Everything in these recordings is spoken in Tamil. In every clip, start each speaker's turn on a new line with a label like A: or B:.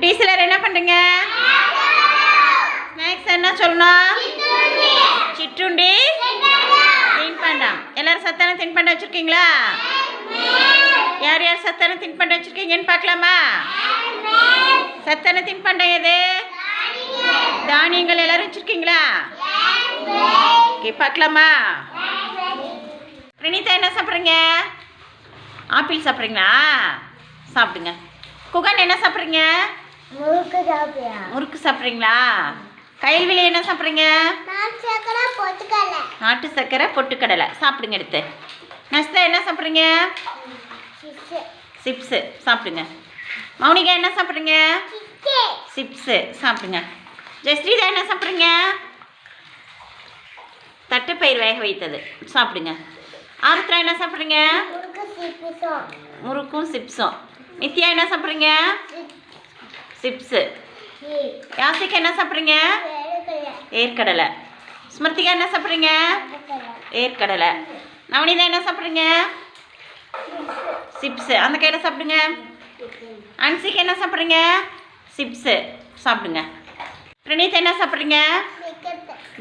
A: குட்டி சிலர் என்ன பண்ணுறீங்க ஸ்நாக்ஸ் என்ன சொல்லணும்? சிற்றுண்டி. தின்பண்டம் எல்லாரும் சத்தான தின்பண்டம் வச்சுருக்கீங்களா? யார் யார் சத்தான தின்பண்டம் வச்சுருக்கீங்கன்னு பார்க்கலாமா? சத்தான தின்பண்டம் எது? தானியங்கள் எல்லாரும் வச்சுருக்கீங்களா? ஓகே பார்க்கலாமா? பிரணீதா என்ன சாப்பிட்றீங்க? ஆப்பிள் சாப்பிட்றீங்களா? சாப்பிடுங்க. குகன் என்ன சாப்பிட்றீங்க?
B: முறுக்கு
A: சாப்பிட்றீங்களா? கைல்விழி என்ன சாப்பிட்றீங்க? நாட்டு சர்க்கரை பொட்டுக்கடலை. சாப்பிடுங்க எடுத்து. நஸ்தா என்ன சாப்பிட்றீங்க? சிப்ஸு. சாப்பிடுங்க. மௌனிகா என்ன சாப்பிட்றீங்க? சிப்ஸு. சாப்பிடுங்க. ஜெஸ்ரீதா என்ன சாப்பிட்றீங்க? தட்டுப்பயிர் வேக வைத்தது. சாப்பிடுங்க. ஆருத்ரா என்ன சாப்பிட்றீங்க? முறுக்கும் சிப்ஸும். நித்யா என்ன சாப்பிட்றீங்க? சிப்ஸு. யாசிக் என்ன சாப்பிட்றீங்க? ஏற்கடலை ஸ்மிருதிகா என்ன சாப்பிட்றீங்க? ஏற்கடலை நவனிதா என்ன சாப்பிட்றீங்க? சிப்ஸு. அந்த கையில் சாப்பிடுங்க. அன்சிக்கு என்ன சாப்பிட்றீங்க? சிப்ஸு. சாப்பிடுங்க. பிரணீத் என்ன சாப்பிட்றீங்க?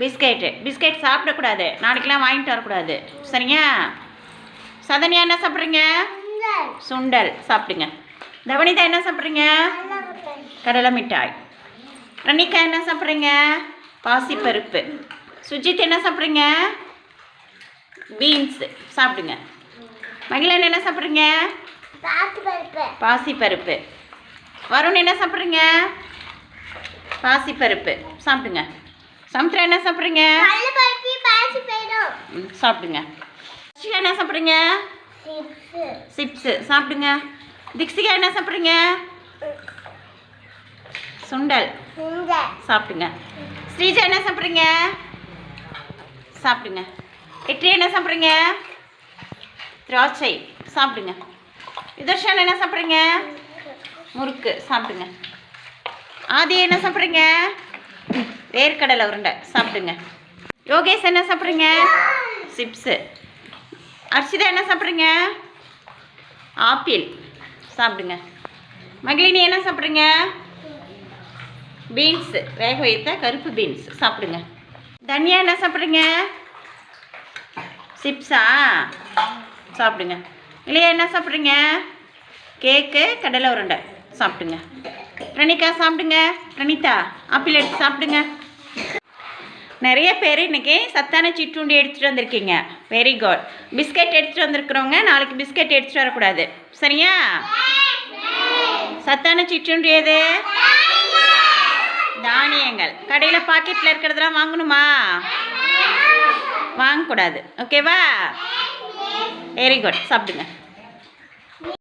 A: பிஸ்கெட்டு. பிஸ்கெட் சாப்பிடக்கூடாது. நாளைக்கெல்லாம் வாங்கிட்டு வரக்கூடாது. சரிங்க? சதன்யா என்ன சாப்பிட்றீங்க? சுண்டல். சாப்பிடுங்க. தவனிதா என்ன சாப்பிட்றீங்க? கடலை மிட்டாய். ரணிகா என்ன சாப்பிட்றீங்க? பாசிப்பருப்பு. சுஜித் என்ன சாப்பிட்றீங்க? பீன்ஸு. சாப்பிடுங்க. மகிழன் என்ன சாப்பிட்றீங்க? பாசிப்பருப்பு. வருண் என்ன சாப்பிட்றீங்க? பாசிப்பருப்பு. சாப்பிடுங்க. சமுத்திரா என்ன சாப்பிட்றீங்க? சாப்பிடுங்க. என்ன சாப்பிட்றீங்க?
B: சிப்ஸு.
A: சிப்ஸு. சாப்பிடுங்க. திக்ஷிகா என்ன சாப்பிட்றீங்க? சுண்டல். சாப்பிடுங்க. ஸ்ரீஜா என்ன சாப்பிட்றீங்க? சாப்பிடுங்க. இட்லி என்ன சாப்பிட்றீங்க? திராட்சை. சாப்பிடுங்க. யுதர்ஷன் என்ன சாப்பிட்றீங்க? முறுக்கு. சாப்பிடுங்க. ஆதி என்ன சாப்பிட்றீங்க? வேர்க்கடலை உருண்டை. சாப்பிடுங்க. யோகேஷ் என்ன சாப்பிட்றீங்க? சிப்ஸு. அர்ஷிதா என்ன சாப்பிட்றீங்க? ஆப்பிள். சாப்பிடுங்க. மகிழினி என்ன சாப்பிட்றீங்க? பீன்ஸு வேக வைத்த கருப்பு பீன்ஸ் சாப்பிடுங்க. தனியா என்ன சாப்பிட்றீங்க? சிப்ஸா சாப்பிடுங்க. இல்லையா என்ன சாப்பிட்றீங்க? கேக்கு கடலை உருண்டை. சாப்பிடுங்க. பிரணிகா சாப்பிடுங்க. பிரணிதா ஆப்பிள் எடுத்து சாப்பிடுங்க. நிறைய பேர் இன்றைக்கி சத்தான சிற்றுண்டி எடுத்துகிட்டு வந்திருக்கீங்க. வெரி குட் பிஸ்கட் எடுத்துகிட்டு வந்திருக்கிறவங்க நாளைக்கு பிஸ்கட் எடுத்துகிட்டு வரக்கூடாது. சரியா? சத்தான சிற்றுண்டி எது? தானியங்கள். கடையில் பாக்கெட்டில் இருக்கிறதெல்லாம் வாங்கணுமா? வாங்கக்கூடாது. ஓகேவா வெரி குட் சாப்பிடுங்க.